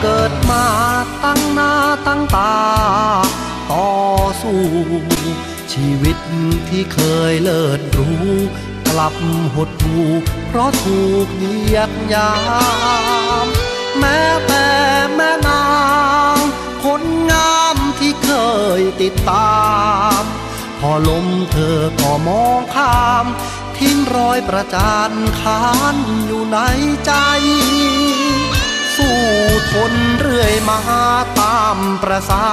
เกิดมาตั้งหน้าตั้งตา ต่อสู้ ชีวิตที่เคยเลิศรู้ กลับหดหูเพราะถูกเหยียดยาม แม้แต่แม่นางคนงามที่เคยติดตาม พอลมเธอก็มองข้ามทิ้งรอยประจานคานอยู่ในใจ สู้ทนเรื่อยมาตามประสา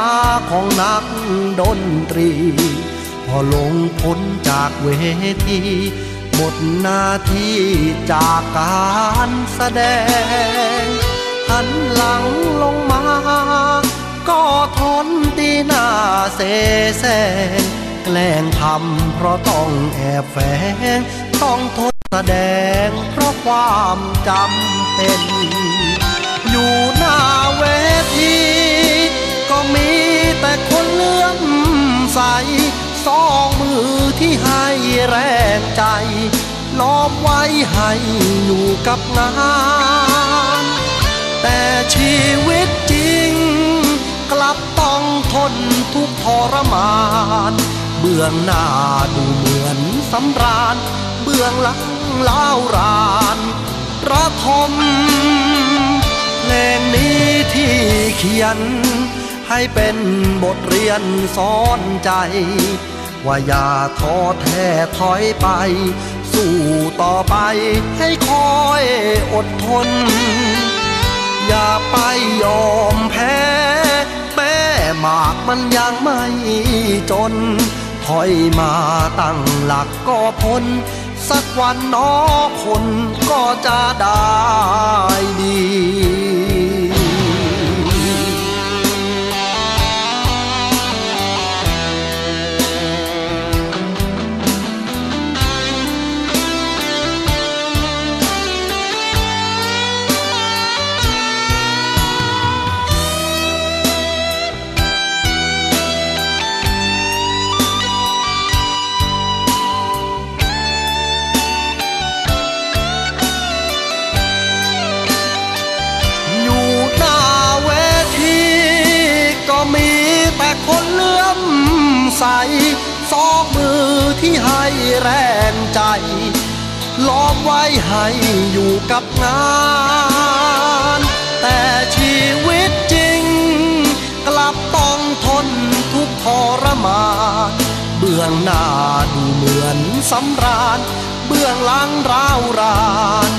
ของนักดนตรี พอลงพ้นจากเวทีหมดหน้าที่จากการแสดง หันหลังลงมา ก็ทนตีหน้าเสแสงแกล้งทำเพราะต้องแอบแฝง ต้องทนแสดงเพราะความจำเป็น อยู่หน้าเวทีก็มีแต่คนเลื่อมใสสองมือที่ให้แรงใจล้อมไว้ให้อยู่กับงานแต่ชีวิตจริง กลับต้องทนทุกข์ทรมาน เบื้องหน้าดูเหมือนสำราญ เบื้องหลังเล่ารานระทม ขียน ให้เป็นบทเรียนสอนใจ ว่าอย่าท้อแท้ถอยไป สู้ต่อไปให้คอยอดทน อย่าไปยอมแพ้ แม้หมากมันยังไม่จน ถอยมาตั้งหลักก็พ้นสักวันน้อคนก็จะได้ดี ใสสองมือที่ให้แรงใจ ล้อมไว้ให้อยู่กับงาน แต่ชีวิตจริง กลับต้องทนทุกข์ทรมานเบื้องหน้าดูเหมือนสำราญ เบื้องหลังร้าวราน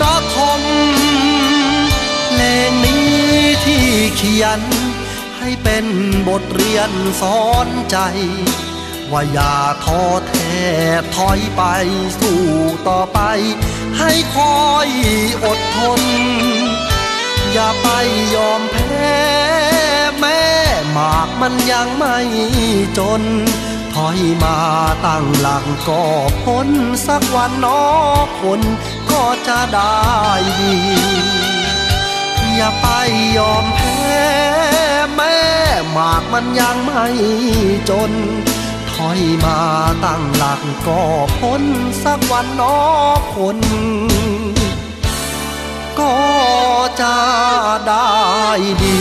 ระทมเพลงนี้ที่เขียน ให้เป็นบทเรียนสอนใจ ว่าอย่าท้อแท้ถอยไปสู้ต่อไป ให้คอยอดทน อย่าไปยอมแพ้แม่หมากมันยังไม่จน ถอยมาตั้งหลักก็พ้นสักวันนอคนก็จะได้ดี อย่าไปยอมแพ้ ม่หมากมันยังไม่จน ถอยมาตั้งหลักก็พ้นสักวันนอคน ก็จะได้ดี